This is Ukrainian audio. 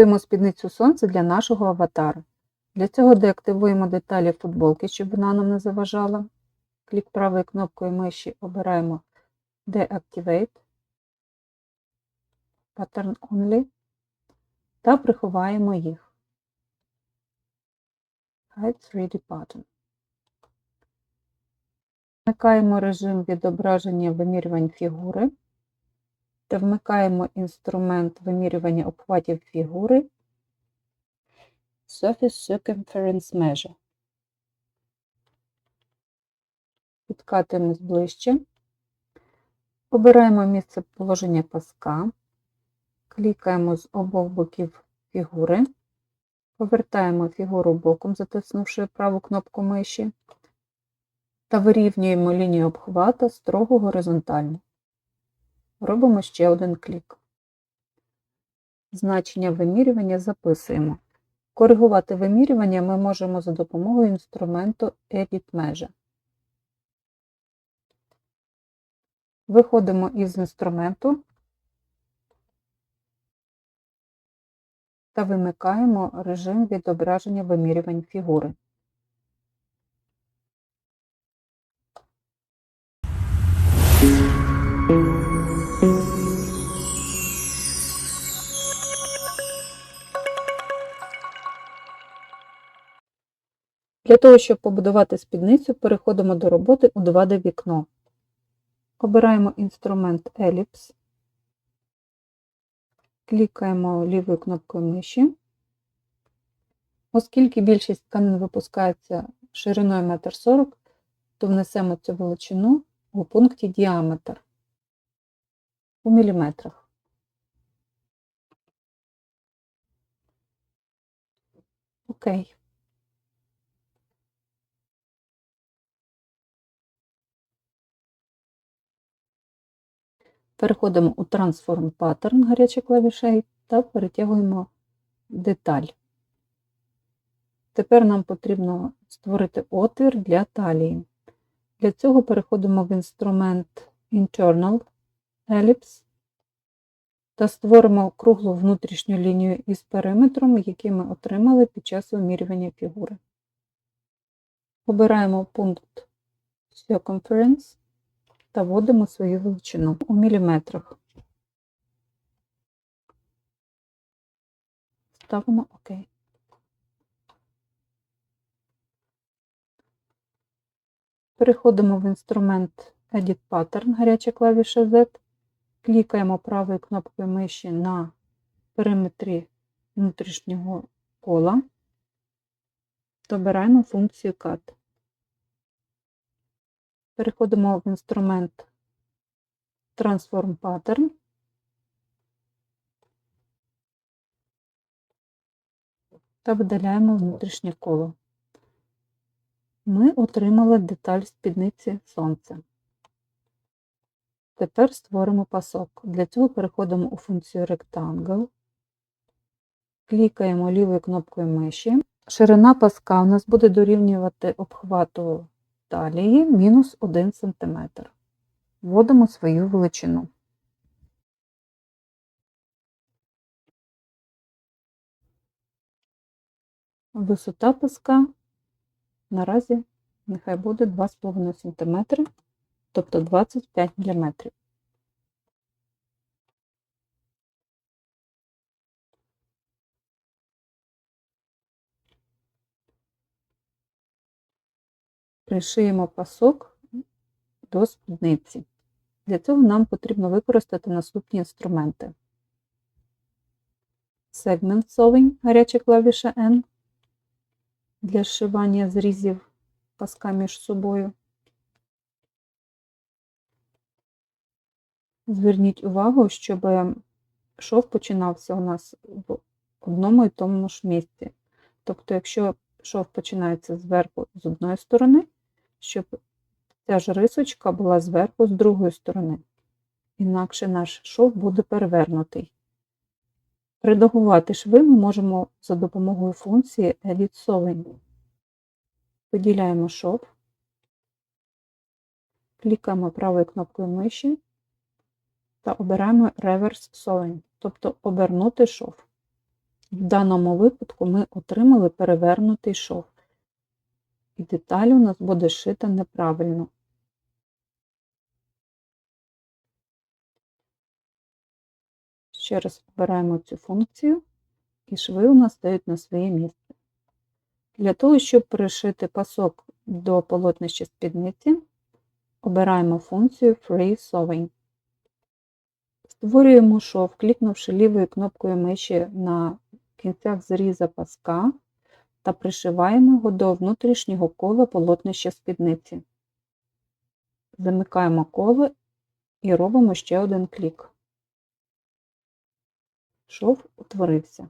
Проєктуємо спідницю сонця для нашого аватара. Для цього деактивуємо деталі футболки, щоб вона нам не заважала. Клік правою кнопкою миші обираємо Deactivate Pattern Only та приховаємо їх. Hide 3D Pattern. Вмикаємо режим відображення вимірювань фігури та вмикаємо інструмент вимірювання обхватів фігури Surface Circumference Measure. Підкатуємось ближче. Обираємо місце положення паска, клікаємо з обох боків фігури, повертаємо фігуру боком, затиснувши праву кнопку миші, та вирівнюємо лінію обхвата строго горизонтально. Робимо ще один клік. Значення вимірювання записуємо. Коригувати вимірювання ми можемо за допомогою інструменту Edit Measure. Виходимо із інструменту та вимикаємо режим відображення вимірювань фігури. Для того, щоб побудувати спідницю, переходимо до роботи у 2D вікно. Обираємо інструмент Ellipse, клікаємо лівою кнопкою миші. Оскільки більшість тканин випускається шириною 1,40 м, то внесемо цю величину у пункті діаметр у міліметрах. Окей. Переходимо у Transform Pattern, гаряча клавіша, та перетягуємо деталь. Тепер нам потрібно створити отвір для талії. Для цього переходимо в інструмент Internal Ellipse та створимо круглу внутрішню лінію із периметром, який ми отримали під час вимірювання фігури. Обираємо пункт Circumference та вводимо свою величину у міліметрах. Ставимо ОК. Переходимо в інструмент Edit Pattern, гаряча клавіша Z, клікаємо правою кнопкою миші на периметрі внутрішнього кола та обираємо функцію Cut. Переходимо в інструмент Transform Pattern. Та видаляємо внутрішнє коло. Ми отримали деталь спідниці сонця. Тепер створимо пасок. Для цього переходимо у функцію Rectangle, клікаємо лівою кнопкою миші. Ширина паска у нас буде дорівнювати обхвату талії мінус 1 см. Вводимо свою величину. Висота паска наразі нехай буде 2,5 см, тобто 25 мм. Пришиємо пасок до спідниці. Для цього нам потрібно використати наступні інструменти. Segment Sewing, гаряча клавіша N для зшивання зрізів паска між собою. Зверніть увагу, щоб шов починався у нас в одному і тому ж місці. Тобто, якщо шов починається зверху з одної сторони, щоб ця ж рисочка була зверху з другої сторони. Інакше наш шов буде перевернутий. Редагувати шви ми можемо за допомогою функції Sewing. Виділяємо шов, клікаємо правою кнопкою миші та обираємо Reverse Sewing, тобто обернути шов. В даному випадку ми отримали перевернутий шов. І деталь у нас буде шита неправильно. Ще раз обираємо цю функцію, і шви у нас стають на своє місце. Для того, щоб пришити пасок до полотнища спідниці, обираємо функцію Free Sewing. Створюємо шов, клікнувши лівою кнопкою миші на кінцях зріза паска та пришиваємо його до внутрішнього кола полотнища спідниці. Замикаємо коло і робимо ще один клік. Шов утворився.